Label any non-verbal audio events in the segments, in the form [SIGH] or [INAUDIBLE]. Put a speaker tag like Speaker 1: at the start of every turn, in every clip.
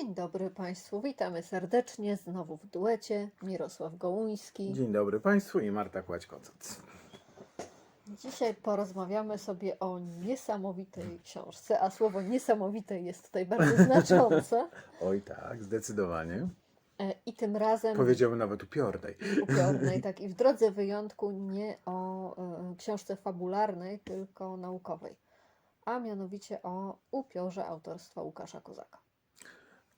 Speaker 1: Dzień dobry Państwu, witamy serdecznie znowu w duecie. Mirosław Gołuński.
Speaker 2: Dzień dobry Państwu i Marta Kładź-Kocac.
Speaker 1: Dzisiaj porozmawiamy sobie o niesamowitej książce, a słowo niesamowite jest tutaj bardzo znaczące. [LAUGHS]
Speaker 2: Oj tak, zdecydowanie.
Speaker 1: E, I tym razem
Speaker 2: Powiedziałbym nawet upiornej. [LAUGHS]
Speaker 1: upiornej, tak i w drodze wyjątku nie o e, książce fabularnej, tylko naukowej, a mianowicie o upiorze autorstwa Łukasza Kozaka.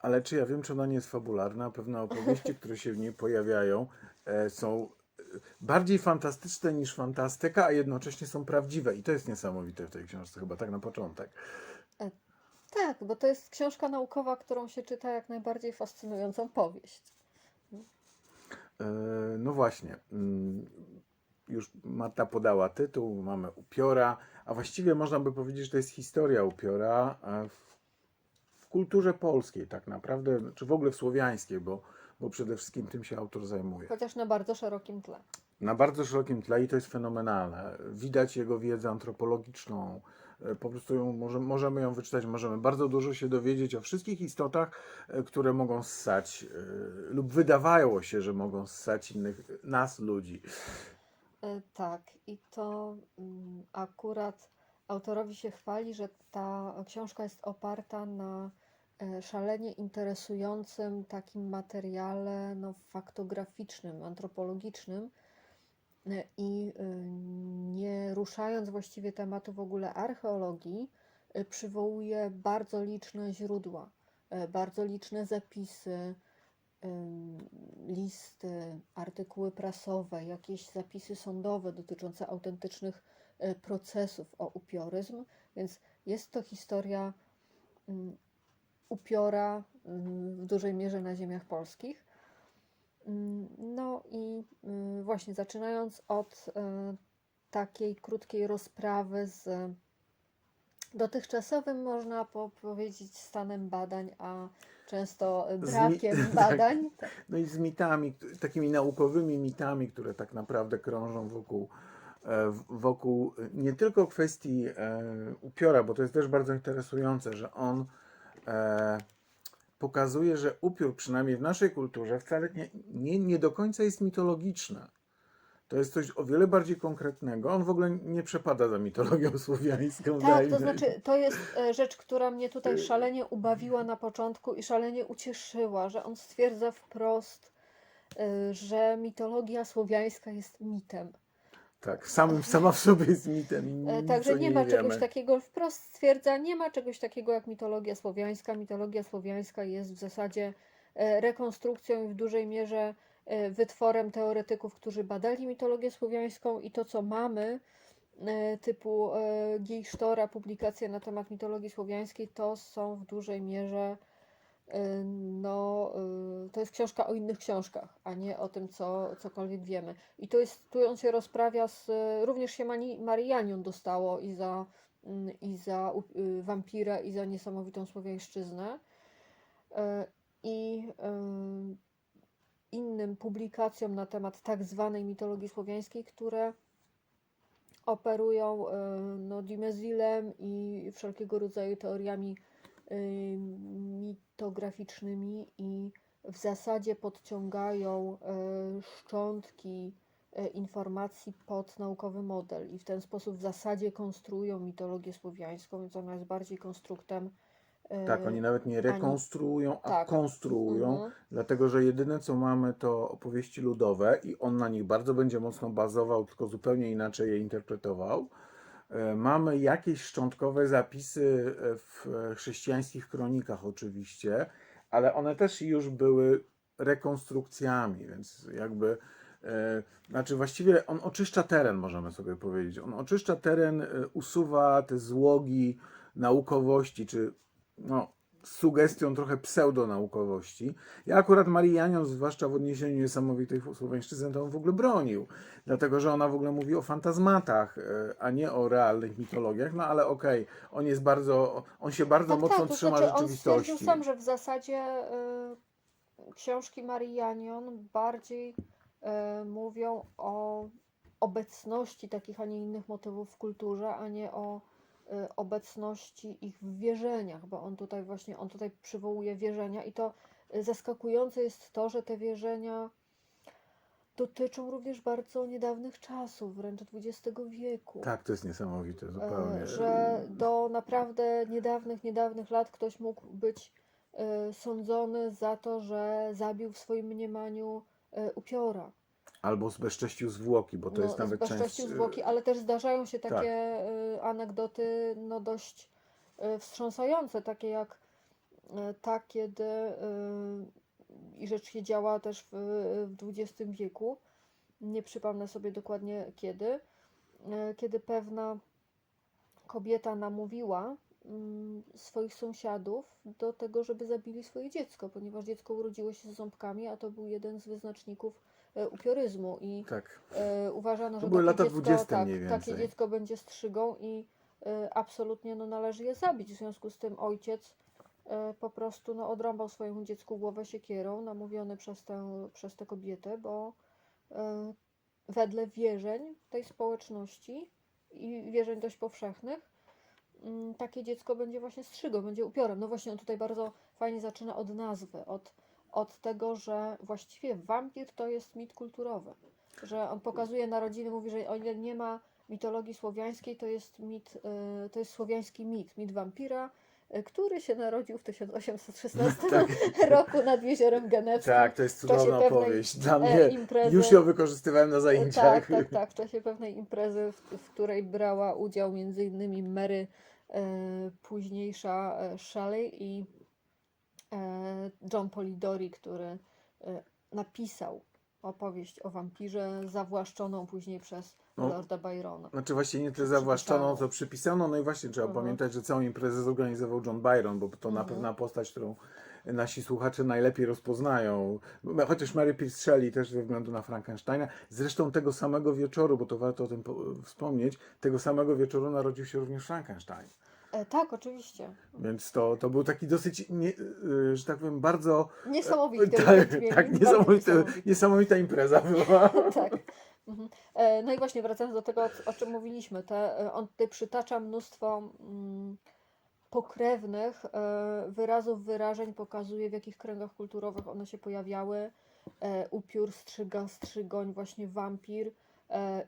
Speaker 2: Ale czy ja wiem, czy ona nie jest fabularna? Pewne opowieści, które się w niej pojawiają, e, są e, bardziej fantastyczne niż fantastyka, a jednocześnie są prawdziwe. I to jest niesamowite w tej książce, chyba tak na początek.
Speaker 1: Tak, bo to jest książka naukowa, którą się czyta jak najbardziej fascynującą powieść.
Speaker 2: E, No właśnie. mm, Już Marta podała tytuł, mamy upiora, a właściwie można by powiedzieć, że to jest historia upiora e, w kulturze polskiej tak naprawdę, czy w ogóle w słowiańskiej, bo, bo przede wszystkim tym się autor zajmuje.
Speaker 1: Chociaż na bardzo szerokim tle.
Speaker 2: Na bardzo szerokim tle i to jest fenomenalne. Widać jego wiedzę antropologiczną. E, Po prostu ją, może, możemy ją wyczytać, możemy bardzo dużo się dowiedzieć o wszystkich istotach, e, które mogą ssać e, lub wydawało się, że mogą ssać innych, nas, ludzi.
Speaker 1: Tak, i to mm, akurat autorowi się chwali, że ta książka jest oparta na szalenie interesującym takim materiale no, faktograficznym, antropologicznym e, i e, nie ruszając właściwie tematu w ogóle archeologii, e, przywołuje bardzo liczne źródła, e, bardzo liczne zapisy, listy, artykuły prasowe, jakieś zapisy sądowe dotyczące autentycznych e, procesów o upioryzm, więc jest to historia ym, upiora ym, w dużej mierze na ziemiach polskich. Ym, No i y, właśnie zaczynając od e, takiej krótkiej rozprawy z dotychczasowym, można po- powiedzieć, stanem badań, a często brakiem [LAUGHS]
Speaker 2: tak.
Speaker 1: badań. Tak.
Speaker 2: No i z mitami, takimi naukowymi mitami, które tak naprawdę krążą wokół, e, wokół e, nie tylko kwestii e, upiora, bo to jest też bardzo interesujące, że on e, pokazuje, że upiór, przynajmniej w naszej kulturze, wcale nie, nie, nie do końca jest mitologiczny. To jest coś o wiele bardziej konkretnego. On w ogóle nie przepada za mitologią [LAUGHS] słowiańską.
Speaker 1: Tak, to znaczy, to jest e, rzecz, która mnie tutaj szalenie ubawiła na początku i szalenie ucieszyła, że on stwierdza wprost, e, że mitologia słowiańska jest mitem.
Speaker 2: Tak, samym, sama w sobie jest mitem. i
Speaker 1: E, Także nie
Speaker 2: niej
Speaker 1: ma
Speaker 2: nie
Speaker 1: czegoś
Speaker 2: wiemy.
Speaker 1: takiego, wprost stwierdza, nie ma czegoś takiego jak mitologia słowiańska. Mitologia słowiańska jest w zasadzie e, rekonstrukcją i w dużej mierze e, wytworem teoretyków, którzy badali mitologię słowiańską i to, co mamy, typu e, Gij Sztora, publikacje na temat mitologii słowiańskiej, to są w dużej mierze to jest książka o innych książkach, a nie o tym, co cokolwiek wiemy. I to jest, tu on się rozprawia z, również się Mani, Marianion dostało i za, mm, i za y, wampirę, i za niesamowitą słowiańszczyznę. E, I em, innym publikacjom na temat tak zwanej mitologii słowiańskiej, które operują e, no, Dimezilem i wszelkiego rodzaju teoriami y, mitograficznymi i w zasadzie podciągają e, szczątki e, informacji pod naukowy model i w ten sposób w zasadzie konstruują mitologię słowiańską, więc ona jest bardziej konstruktem. e,
Speaker 2: Tak, oni nawet nie rekonstruują, a
Speaker 1: tak.
Speaker 2: konstruują,
Speaker 1: mhm.
Speaker 2: dlatego że jedyne co mamy to opowieści ludowe i on na nich bardzo będzie mocno bazował, tylko zupełnie inaczej je interpretował. Mamy jakieś szczątkowe zapisy w chrześcijańskich kronikach oczywiście, ale one też już były rekonstrukcjami, więc jakby e, znaczy właściwie on oczyszcza teren, możemy sobie powiedzieć. On oczyszcza teren, e, usuwa te złogi naukowości, czy no, sugestią trochę pseudonaukowości. Ja akurat Marianion, zwłaszcza w odniesieniu niesamowitej słowiańszczyzny, to on w ogóle bronił, dlatego że ona w ogóle mówi o fantazmatach, e, a nie o realnych mitologiach, no ale okej, on jest bardzo, on się bardzo
Speaker 1: Tak,
Speaker 2: mocno
Speaker 1: tak, to
Speaker 2: trzyma
Speaker 1: znaczy on
Speaker 2: rzeczywistości.
Speaker 1: stwierdził sam, że w zasadzie y, książki Marianion bardziej y, mówią o obecności takich, a nie innych motywów w kulturze, a nie o obecności ich w wierzeniach, bo on tutaj właśnie, on tutaj przywołuje wierzenia i to y, zaskakujące jest to, że te wierzenia dotyczą również bardzo niedawnych czasów, wręcz XX wieku.
Speaker 2: Tak, to jest niesamowite zupełnie.
Speaker 1: E, że do naprawdę niedawnych, niedawnych lat ktoś mógł być sądzony za to, że zabił w swoim mniemaniu upiora.
Speaker 2: Albo zbezcześcił zwłoki, bo to jest nawet część...
Speaker 1: zbezcześcił zwłoki, ale też zdarzają się
Speaker 2: Tak.
Speaker 1: takie e, anegdoty no dość e, wstrząsające, takie jak ta, kiedy i rzecz się działa też w, w XX wieku, nie przypomnę sobie dokładnie kiedy, kiedy pewna kobieta namówiła mm, swoich sąsiadów do tego, żeby zabili swoje dziecko, ponieważ dziecko urodziło się z ząbkami, a to był jeden z wyznaczników upioryzmu i
Speaker 2: Tak.
Speaker 1: e, uważano, że
Speaker 2: były
Speaker 1: takie
Speaker 2: lata
Speaker 1: dziecko,
Speaker 2: 20
Speaker 1: tak, takie dziecko będzie strzygą i e, absolutnie no, należy je zabić. W związku z tym ojciec e, po prostu no, odrąbał swojemu dziecku głowę siekierą, namówiony przez tę, przez tę kobietę, bo e, wedle wierzeń tej społeczności i wierzeń dość powszechnych, mm, takie dziecko będzie właśnie strzygą, będzie upiorem. No właśnie on tutaj bardzo fajnie zaczyna od nazwy, od, od tego, że właściwie wampir to jest mit kulturowy. Że on pokazuje narodziny, mówi, że o ile nie ma mitologii słowiańskiej, to jest mit, y, to jest słowiański mit, mit wampira, y, który się narodził w 1816
Speaker 2: Tak. [LAUGHS]
Speaker 1: roku nad jeziorem Genewskim.
Speaker 2: Tak, to jest cudowna opowieść. Dla
Speaker 1: e,
Speaker 2: mnie
Speaker 1: imprezy.
Speaker 2: już ją wykorzystywałem na zajęciach.
Speaker 1: Tak, tak, tak. W czasie pewnej imprezy, w, w której brała udział między innymi Mary, e, późniejsza e, Shelley i John Polidori, który e, napisał opowieść o wampirze zawłaszczoną później przez
Speaker 2: No.
Speaker 1: Lorda Byrona.
Speaker 2: Znaczy właśnie nie tyle zawłaszczono,
Speaker 1: Przypisano.
Speaker 2: co przypisano. No i właśnie trzeba
Speaker 1: Mhm.
Speaker 2: pamiętać, że całą imprezę zorganizował John Byron, bo to na
Speaker 1: Mhm.
Speaker 2: pewna postać, którą nasi słuchacze najlepiej rozpoznają. Chociaż Mary Pierce Shelley też ze względu na Frankensteina. Zresztą tego samego wieczoru, bo to warto o tym po- wspomnieć, tego samego wieczoru narodził się również Frankenstein.
Speaker 1: E, tak, oczywiście.
Speaker 2: Więc to, to był taki dosyć, nie, y, że tak powiem, bardzo...
Speaker 1: Niesamowity.
Speaker 2: tak, tak,
Speaker 1: bardzo
Speaker 2: niesamowite,
Speaker 1: niesamowity.
Speaker 2: niesamowita impreza była. [LAUGHS]
Speaker 1: tak. Mhm. E, No i właśnie wracając do tego, o- o czym mówiliśmy, te, e, on tutaj przytacza mnóstwo mm, pokrewnych e, wyrazów, wyrażeń, pokazuje w jakich kręgach kulturowych one się pojawiały. E, Upiór, strzyga, strzygoń, właśnie wampir, e,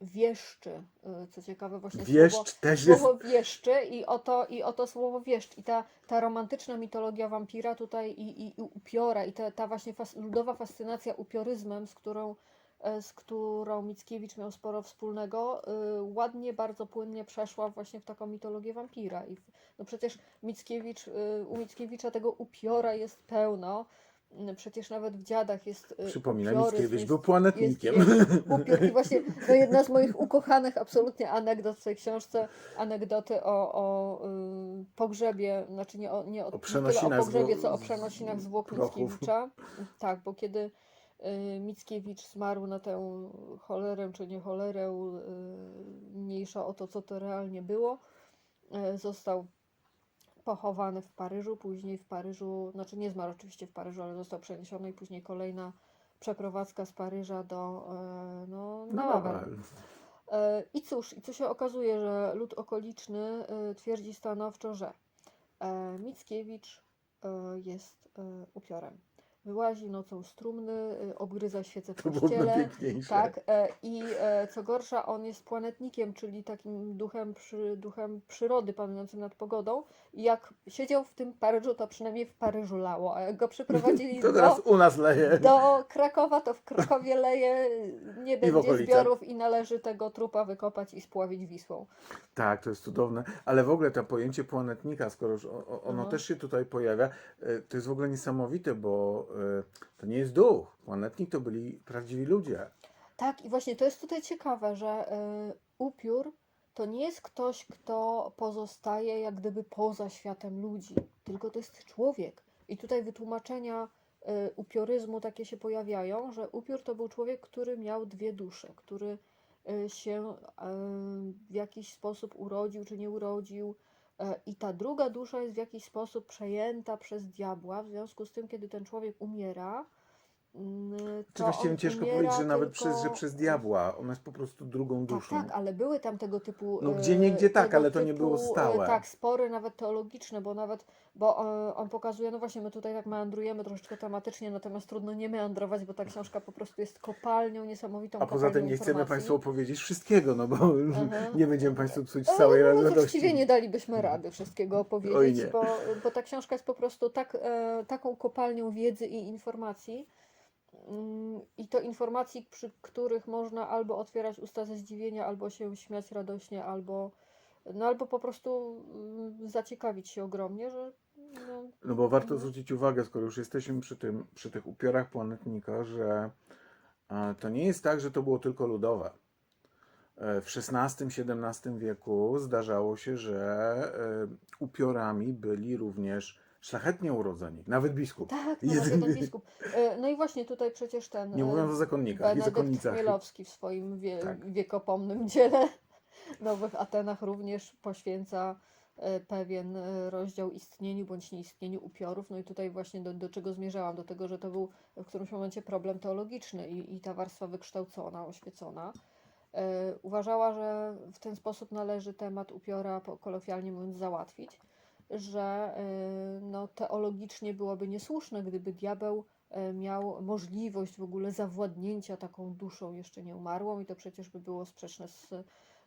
Speaker 1: wieszczy, e, co ciekawe właśnie słowo,
Speaker 2: Wieszcz też jest...
Speaker 1: słowo wieszczy i oto, i oto słowo wieszcz. I ta, ta romantyczna mitologia wampira tutaj i, i, i upiora i ta, ta właśnie fas, ludowa fascynacja upioryzmem, z którą, e, z którą Mickiewicz miał sporo wspólnego, y, ładnie, bardzo płynnie przeszła właśnie w taką mitologię wampira. I no przecież Mickiewicz, y, u Mickiewicza tego upiora jest pełno. Y, Przecież nawet w dziadach jest y,
Speaker 2: Przypominam,
Speaker 1: upioryzm,
Speaker 2: Mickiewicz
Speaker 1: jest-
Speaker 2: był planetnikiem.
Speaker 1: jest, jest upiór. I właśnie to jedna z moich ukochanych absolutnie anegdot w tej książce, anegdoty o, o y, pogrzebie, znaczy nie o, nie o,
Speaker 2: O
Speaker 1: nie o pogrzebie, co o przenosinach zwłok. Mickiewicza. Tak, bo kiedy y, Mickiewicz zmarł na tę cholerę, czy nie cholerę, y, mniejsza o to, co to realnie było, y, został pochowany w Paryżu, później w Paryżu, znaczy nie zmarł oczywiście w Paryżu, ale został przeniesiony i później kolejna przeprowadzka z Paryża do e, no, na
Speaker 2: No,
Speaker 1: Wawel. I cóż, i co się okazuje, że lud okoliczny e, twierdzi stanowczo, że e, Mickiewicz jest upiorem. Wyłazi nocą z trumny, e, obgryza świecę w kościele. Tak, e, i e, co gorsza, on jest planetnikiem, czyli takim duchem, przy, duchem przyrody panującym nad pogodą. I jak siedział w tym Paryżu, to przynajmniej w Paryżu lało, a jak go przyprowadzili [LAUGHS]
Speaker 2: To
Speaker 1: do,
Speaker 2: teraz u nas leje.
Speaker 1: do Krakowa, to w Krakowie leje, nie będzie
Speaker 2: okolicach.
Speaker 1: zbiorów i należy tego trupa wykopać i spławić Wisłą.
Speaker 2: Tak, to jest cudowne, ale w ogóle to pojęcie planetnika, skoro już ono
Speaker 1: Mhm.
Speaker 2: też się tutaj pojawia, e, to jest w ogóle niesamowite, bo to nie jest duch. Planetnik to byli prawdziwi ludzie.
Speaker 1: Tak, i właśnie to jest tutaj ciekawe, że y, upiór to nie jest ktoś, kto pozostaje jak gdyby poza światem ludzi, tylko to jest człowiek. I tutaj wytłumaczenia y, upioryzmu takie się pojawiają, że upiór to był człowiek, który miał dwie dusze, który y, się y, w jakiś sposób urodził czy nie urodził. Y, I ta druga dusza jest w jakiś sposób przejęta przez diabła. W związku z tym, kiedy ten człowiek umiera, to
Speaker 2: właściwie ciężko powiedzieć, że nawet przez, że przez diabła. Ona jest po prostu drugą
Speaker 1: Tak,
Speaker 2: duszą.
Speaker 1: tak, ale były tam tego typu.
Speaker 2: No
Speaker 1: e,
Speaker 2: gdzieniegdzie tak,
Speaker 1: tego
Speaker 2: ale to nie było
Speaker 1: e,
Speaker 2: stałe.
Speaker 1: Tak, spory nawet teologiczne, bo nawet, bo on pokazuje, no właśnie, my tutaj tak meandrujemy troszeczkę tematycznie, natomiast trudno nie meandrować, bo ta książka po prostu jest kopalnią, niesamowitą
Speaker 2: A poza tym nie chcemy
Speaker 1: informacji.
Speaker 2: Państwu opowiedzieć wszystkiego, no bo [LAUGHS] nie będziemy Państwu psuć całej
Speaker 1: no, no,
Speaker 2: radości.
Speaker 1: właściwie nie dalibyśmy rady wszystkiego opowiedzieć, bo, bo ta książka jest po prostu tak, e, taką kopalnią wiedzy i informacji. Mm, I to informacji, przy których można albo otwierać usta ze zdziwienia, albo się śmiać radośnie, albo, no, albo po prostu mm, zaciekawić się ogromnie, że no,
Speaker 2: No bo warto
Speaker 1: Mhm.
Speaker 2: zwrócić uwagę, skoro już jesteśmy przy tym, przy tych upiorach planetnika, że e, to nie jest tak, że to było tylko ludowe. E, W XVI-XVII wieku zdarzało się, że e, upiorami byli również szlachetnie urodzeni, nawet biskup.
Speaker 1: tak, [LAUGHS] no,
Speaker 2: Jeden-
Speaker 1: jeden biskup. No i właśnie tutaj przecież ten
Speaker 2: Nie
Speaker 1: e,
Speaker 2: mówiąc o zakonnikach i
Speaker 1: Benedykt
Speaker 2: zakonnicach.
Speaker 1: Chmielowski w swoim wie,
Speaker 2: Tak.
Speaker 1: wiekopomnym [LAUGHS] dziele Nowych Atenach również poświęca e, pewien e, rozdział istnieniu bądź nieistnieniu upiorów. No i tutaj właśnie do, do czego zmierzałam? Do tego, że to był w którymś momencie problem teologiczny i, i ta warstwa wykształcona, oświecona. Uważała, że w ten sposób należy temat upiora, kolokwialnie mówiąc, załatwić, że e, no, teologicznie byłoby niesłuszne, gdyby diabeł e, miał możliwość w ogóle zawładnięcia taką duszą jeszcze nie umarłą i to przecież by było sprzeczne z,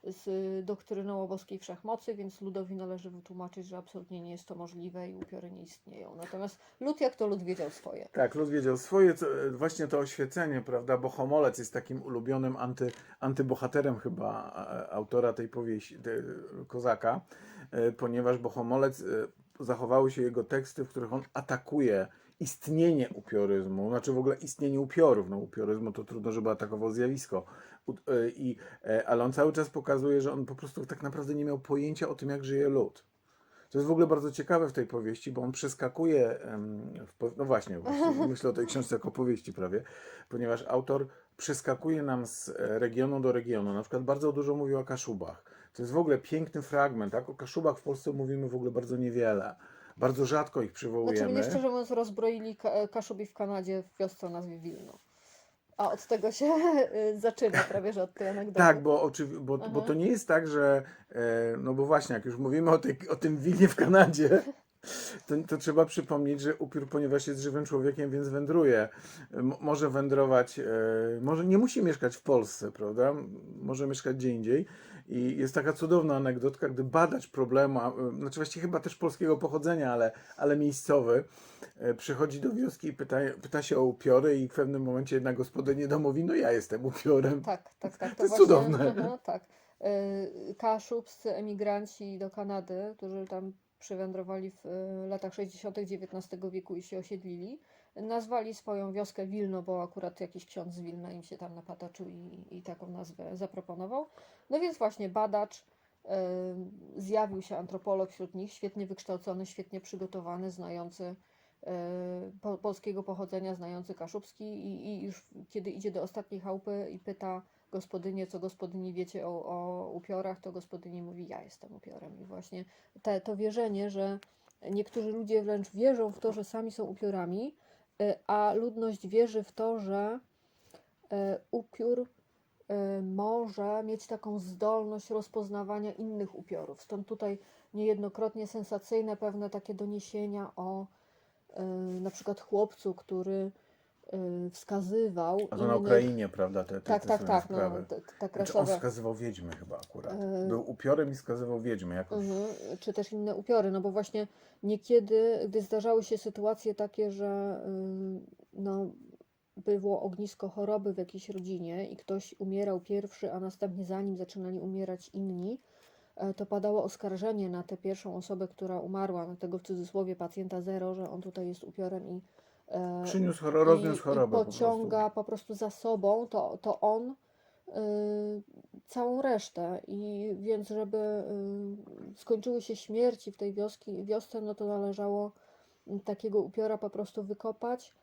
Speaker 1: z doktryną o boskiej wszechmocy, więc ludowi należy wytłumaczyć, że absolutnie nie jest to możliwe i upiory nie istnieją. Natomiast lud jak to lud wiedział swoje.
Speaker 2: Tak, lud wiedział swoje, co, właśnie to oświecenie, prawda, bo Homolec jest takim ulubionym anty, antybohaterem chyba e, autora tej powieści, te, Kozaka, e, ponieważ Bohomolec, e, zachowały się jego teksty, w których on atakuje istnienie upioryzmu, znaczy w ogóle istnienie upiorów, no upioryzmu to trudno, żeby atakował zjawisko, e, i, e, ale on cały czas pokazuje, że on po prostu tak naprawdę nie miał pojęcia o tym, jak żyje lud. To jest w ogóle bardzo ciekawe w tej powieści, bo on przeskakuje, no właśnie, właśnie [LAUGHS] myślę o tej książce jako powieści prawie, ponieważ autor przeskakuje nam z e, regionu do regionu. Na przykład bardzo dużo mówi o Kaszubach. To jest w ogóle piękny fragment, tak? O Kaszubach w Polsce mówimy w ogóle bardzo niewiele. Bardzo rzadko ich
Speaker 1: Znaczy
Speaker 2: przywołujemy.
Speaker 1: mnie szczerze mówiąc rozbroili ka- Kaszubi w Kanadzie w wiosce o nazwie Wilno. A od tego się [LAUGHS] y, zaczyna prawie, że od tej anegdoty.
Speaker 2: Tak, bo, oczywi- bo, bo to nie jest tak, że e, no bo właśnie, jak już mówimy o, tej, o tym Wilnie w Kanadzie, [LAUGHS] to, to trzeba przypomnieć, że upiór, ponieważ jest żywym człowiekiem, więc wędruje. M- może wędrować, e, może nie musi mieszkać w Polsce, prawda? Może mieszkać gdzie indziej. I jest taka cudowna anegdotka, gdy badacz problemu, a, e, znaczy właściwie chyba też polskiego pochodzenia, ale, ale miejscowy, e, przychodzi do wioski i pyta, pyta się o upiory i w pewnym momencie jedna gospodyni domu mówi, no ja jestem upiorem.
Speaker 1: Tak, tak, tak.
Speaker 2: To jest cudowne.
Speaker 1: Aha, [LAUGHS] tak. Y, Kaszubscy emigranci do Kanady, którzy tam przywędrowali w y, latach 60. XIX wieku i się osiedlili, nazwali swoją wioskę Wilno, bo akurat jakiś ksiądz z Wilna im się tam napatoczył i, i taką nazwę zaproponował. No więc właśnie badacz, y, zjawił się antropolog wśród nich, świetnie wykształcony, świetnie przygotowany, znający y, po, polskiego pochodzenia, znający kaszubski i, i już kiedy idzie do ostatniej chałupy i pyta gospodynię, co gospodyni wiecie o, o upiorach, to gospodyni mówi, ja jestem upiorem. I właśnie te, to wierzenie, że niektórzy ludzie wręcz wierzą w to, że sami są upiorami, a ludność wierzy w to, że y, upiór y, może mieć taką zdolność rozpoznawania innych upiorów. Stąd tutaj niejednokrotnie sensacyjne pewne takie doniesienia o y, na przykład chłopcu, który y, wskazywał
Speaker 2: A to na Ukrainie, prawda, te, te,
Speaker 1: tak,
Speaker 2: te
Speaker 1: tak,
Speaker 2: słynne
Speaker 1: tak, no, te, te
Speaker 2: Znaczy on wskazywał wiedźmy chyba akurat.
Speaker 1: E,
Speaker 2: Był upiorem i wskazywał wiedźmy jakoś.
Speaker 1: Mhm, czy też inne upiory, no bo właśnie niekiedy, gdy zdarzały się sytuacje takie, że no, było ognisko choroby w jakiejś rodzinie i ktoś umierał pierwszy, a następnie za nim zaczynali umierać inni, e, to padało oskarżenie na tę pierwszą osobę, która umarła, na tego w cudzysłowie pacjenta zero, że on tutaj jest upiorem i,
Speaker 2: Przyniósł choro, rozniósł chorobę
Speaker 1: i pociąga po prostu. za sobą, to, to on y, całą resztę. I więc, żeby y, skończyły się śmierci w tej wioski, wiosce, no to należało takiego upiora po prostu wykopać E,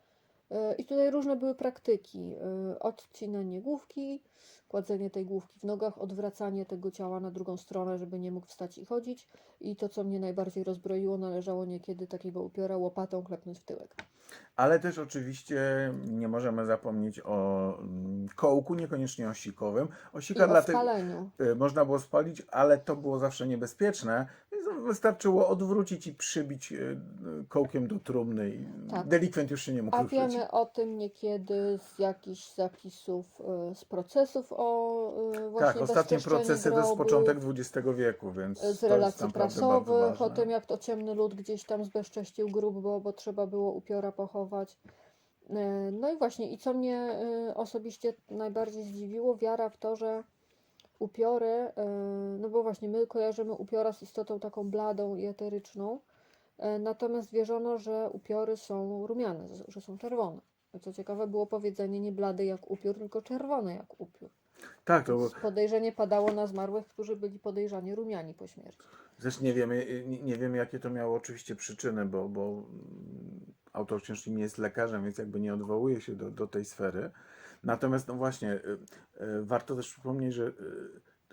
Speaker 1: I tutaj różne były praktyki. e, Odcinanie główki, kładzenie tej główki w nogach, odwracanie tego ciała na drugą stronę, żeby nie mógł wstać i chodzić. I to, co mnie najbardziej rozbroiło, należało niekiedy takiego upiora łopatą klepnąć w tyłek.
Speaker 2: Ale też oczywiście nie możemy zapomnieć o mm, kołku, niekoniecznie osikowym.
Speaker 1: I
Speaker 2: Osika
Speaker 1: o
Speaker 2: dlatego
Speaker 1: spaleniu.
Speaker 2: y, można było spalić, ale to było zawsze niebezpieczne, wystarczyło odwrócić i przybić y, kołkiem do trumny i
Speaker 1: Tak.
Speaker 2: delikwent już się nie mógł
Speaker 1: A
Speaker 2: ruszyć.
Speaker 1: wiemy o tym niekiedy z jakichś zapisów e, z procesów o e, właśnie
Speaker 2: Tak, ostatnie procesy to jest
Speaker 1: grobu,
Speaker 2: początek XX wieku, więc
Speaker 1: z relacji prasowych, o tym jak to ciemny lud gdzieś tam zbezcześcił grób, bo, bo trzeba było upiora pochować. E, No i właśnie, i co mnie e, osobiście najbardziej zdziwiło, wiara w to, że upiory, e, no bo właśnie my kojarzymy upiora z istotą taką bladą i eteryczną, e, natomiast wierzono, że upiory są rumiane, że są czerwone. Co ciekawe było powiedzenie nie blady jak upiór, tylko czerwone jak upiór.
Speaker 2: Tak, to
Speaker 1: Więc podejrzenie padało na zmarłych, którzy byli podejrzani rumiani po śmierci.
Speaker 2: Zresztą nie wiemy, nie, nie wiemy, jakie to miało oczywiście przyczyny, bo, bo mm, autor książki nie jest lekarzem, więc jakby nie odwołuje się do, do tej sfery. Natomiast, no właśnie, y, y, warto też przypomnieć, że y,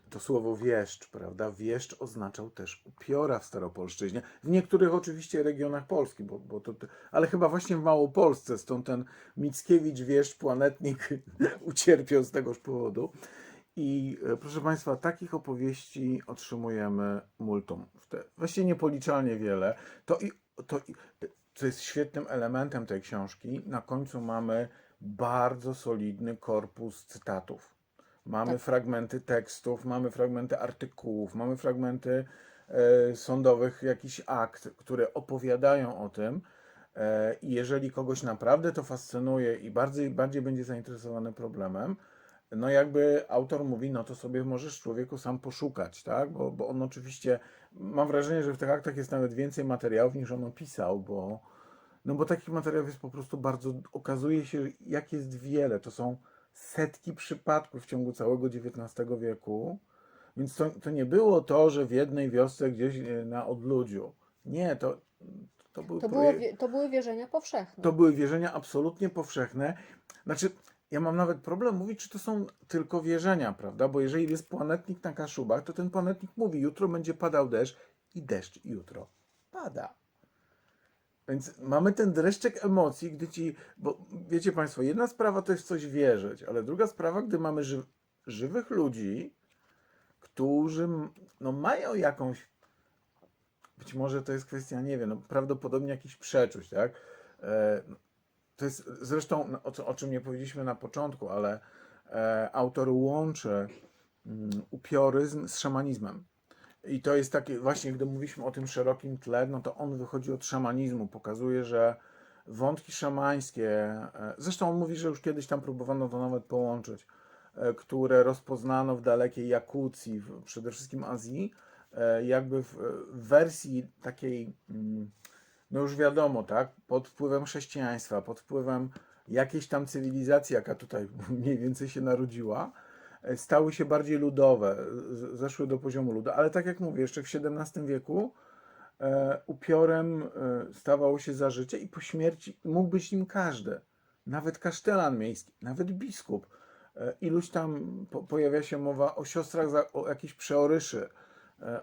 Speaker 2: to słowo wieszcz, prawda? Wieszcz oznaczał też upiora w Staropolszczyźnie. W niektórych oczywiście regionach Polski, bo, bo to, ale chyba właśnie w Małopolsce, stąd ten Mickiewicz, wieszcz, planetnik [LAUGHS] ucierpiał z tegoż powodu. I e, proszę Państwa, takich opowieści otrzymujemy multum. Właściwie niepoliczalnie wiele. To, i, to, i, co jest świetnym elementem tej książki, na końcu mamy bardzo solidny korpus cytatów. Mamy
Speaker 1: Tak.
Speaker 2: fragmenty tekstów, mamy fragmenty artykułów, mamy fragmenty e, sądowych, jakichś akt, które opowiadają o tym. E, I jeżeli kogoś naprawdę to fascynuje i bardziej, bardziej będzie zainteresowany problemem, no jakby autor mówi, no to sobie możesz człowieku sam poszukać, tak? Bo, bo on oczywiście, mam wrażenie, że w tych aktach jest nawet więcej materiałów niż on opisał, bo, no bo takich materiałów jest po prostu bardzo, okazuje się, jak jest wiele, to są setki przypadków w ciągu całego XIX wieku, więc to, to nie było to, że w jednej wiosce gdzieś e, na odludziu. Nie, to, to był
Speaker 1: To, wie- to były wierzenia powszechne.
Speaker 2: To były wierzenia absolutnie powszechne. Znaczy, ja mam nawet problem mówić, czy to są tylko wierzenia, prawda? Bo jeżeli jest planetnik na Kaszubach, to ten planetnik mówi, jutro będzie padał deszcz i deszcz jutro pada. Więc mamy ten dreszczek emocji, gdy ci, bo wiecie Państwo, jedna sprawa to jest coś wierzyć, ale druga sprawa, gdy mamy ży, żywych ludzi, którzy no, mają jakąś, być może to jest kwestia, nie wiem, no, prawdopodobnie jakichś przeczuć, tak? E, to jest zresztą, no, o, o czym nie powiedzieliśmy na początku, ale e, autor łączy mm, upioryzm z szamanizmem. I to jest takie, właśnie gdy mówiliśmy o tym szerokim tle, no to on wychodzi od szamanizmu, pokazuje, że wątki szamańskie, e, zresztą on mówi, że już kiedyś tam próbowano to nawet połączyć, e, które rozpoznano w dalekiej Jakucji, w, przede wszystkim Azji, e, jakby w, wersji takiej, mm, no już wiadomo, tak, pod wpływem chrześcijaństwa, pod wpływem jakiejś tam cywilizacji, jaka tutaj [LAUGHS] mniej więcej się narodziła, stały się bardziej ludowe, zeszły do poziomu ludu. Ale tak jak mówię, jeszcze w XVII wieku e, upiorem e, stawało się za życie i po śmierci mógł być nim każdy, nawet kasztelan miejski, nawet biskup. E, iluś tam po, pojawia się mowa o siostrach, o jakiejś przeoryszy,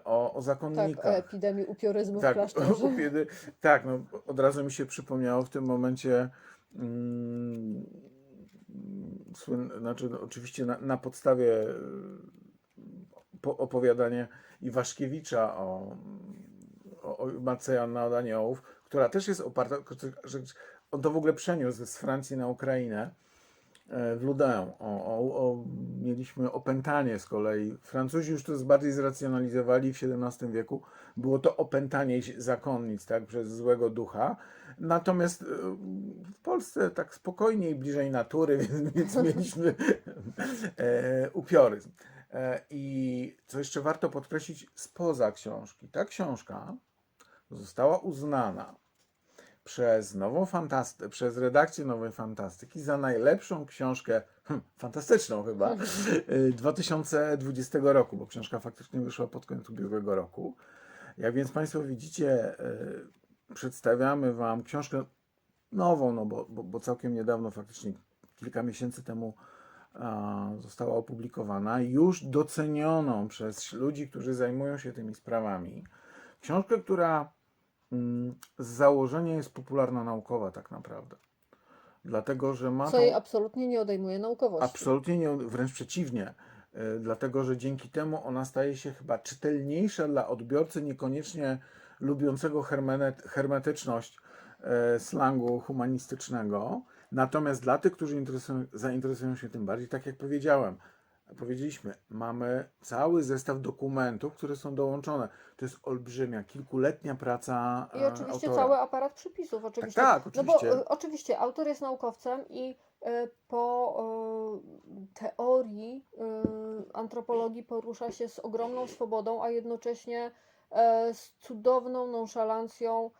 Speaker 2: o, o
Speaker 1: tak,
Speaker 2: zakonnikach.
Speaker 1: o epidemii upioryzmu w
Speaker 2: Tak,
Speaker 1: klasztorze.
Speaker 2: u kiedy, tak, no, od razu mi się przypomniało w tym momencie mm, znaczy no, oczywiście na, na podstawie e, po, opowiadania Iwaszkiewicza o, o, o od Aniołów, która też jest oparta, on to w ogóle przeniósł z Francji na Ukrainę w Ludę. O, o, o, mieliśmy opętanie z kolei. Francuzi już to bardziej zracjonalizowali w XVII wieku. Było to opętanie zakonnic tak, przez złego ducha. Natomiast e, w Polsce tak spokojniej, bliżej natury, [LAUGHS] więc, więc mieliśmy e, upioryzm. E, I co jeszcze warto podkreślić, spoza książki. Ta książka została uznana przez nową fantasty- przez redakcję Nowej Fantastyki za najlepszą książkę, hm, fantastyczną chyba, y, 2020 roku, bo książka faktycznie wyszła pod koniec ubiegłego roku. Jak więc Państwo widzicie, y, przedstawiamy Wam książkę nową, no bo, bo, bo całkiem niedawno, faktycznie kilka miesięcy temu a, została opublikowana, już docenioną przez ludzi, którzy zajmują się tymi sprawami. Książkę, która z założenia jest popularna naukowa tak naprawdę. Dlatego, że ma
Speaker 1: Co
Speaker 2: tą-
Speaker 1: jej absolutnie nie odejmuje naukowości.
Speaker 2: Absolutnie nie, wręcz przeciwnie. Y, Dlatego, że dzięki temu ona staje się chyba czytelniejsza dla odbiorcy, niekoniecznie lubiącego hermetyczność e, slangu humanistycznego. Natomiast dla tych, którzy interesują, zainteresują się tym bardziej, tak jak powiedziałem, powiedzieliśmy, mamy cały zestaw dokumentów, które są dołączone. To jest olbrzymia, kilkuletnia praca
Speaker 1: I
Speaker 2: e,
Speaker 1: oczywiście
Speaker 2: autora.
Speaker 1: cały aparat przypisów, oczywiście.
Speaker 2: tak,
Speaker 1: No bo
Speaker 2: oczywiście.
Speaker 1: e, oczywiście autor jest naukowcem i e, po teorii antropologii porusza się z ogromną swobodą, a jednocześnie z cudowną nonszalancją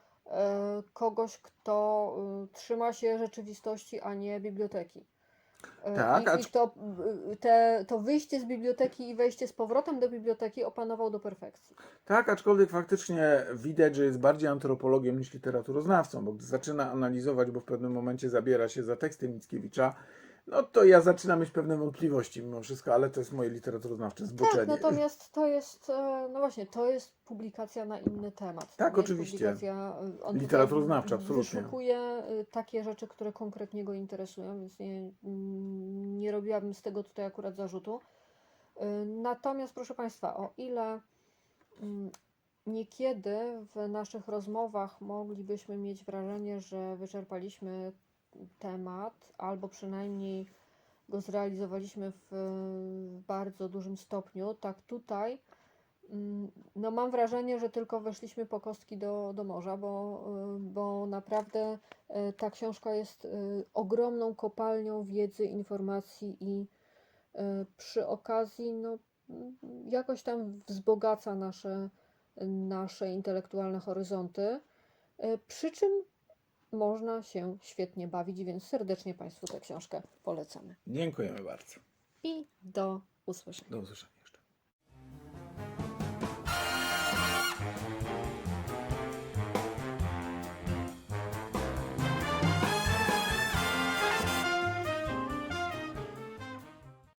Speaker 1: kogoś, kto trzyma się rzeczywistości, a nie biblioteki. E,
Speaker 2: Tak,
Speaker 1: I,
Speaker 2: acz-
Speaker 1: i kto e, te, to wyjście z biblioteki i wejście z powrotem do biblioteki opanował do perfekcji.
Speaker 2: Tak, aczkolwiek faktycznie widać, że jest bardziej antropologiem niż literaturoznawcą, bo zaczyna analizować, bo w pewnym momencie zabiera się za teksty Mickiewicza, no to ja zaczynam mieć pewne wątpliwości mimo wszystko, ale to jest moje literaturoznawcze zboczenie.
Speaker 1: Tak, natomiast to jest, e, no właśnie, to jest publikacja na inny temat.
Speaker 2: Tak, oczywiście.
Speaker 1: Publikacja, e, on
Speaker 2: Literaturoznawcza, absolutnie.
Speaker 1: Wyszukuje e, takie rzeczy, które konkretnie go interesują, więc nie, mm, nie robiłabym z tego tutaj akurat zarzutu. Natomiast, proszę Państwa, o ile mm, niekiedy w naszych rozmowach moglibyśmy mieć wrażenie, że wyczerpaliśmy temat, albo przynajmniej go zrealizowaliśmy w, w bardzo dużym stopniu, tak tutaj mm, no mam wrażenie, że tylko weszliśmy po kostki do, do morza, bo, y, bo naprawdę y, ta książka jest y, ogromną kopalnią wiedzy, informacji i przy okazji no, jakoś tam wzbogaca nasze, nasze intelektualne horyzonty. Przy czym można się świetnie bawić, więc serdecznie Państwu tę książkę polecamy.
Speaker 2: Dziękujemy bardzo.
Speaker 1: I do usłyszenia.
Speaker 2: Do usłyszenia.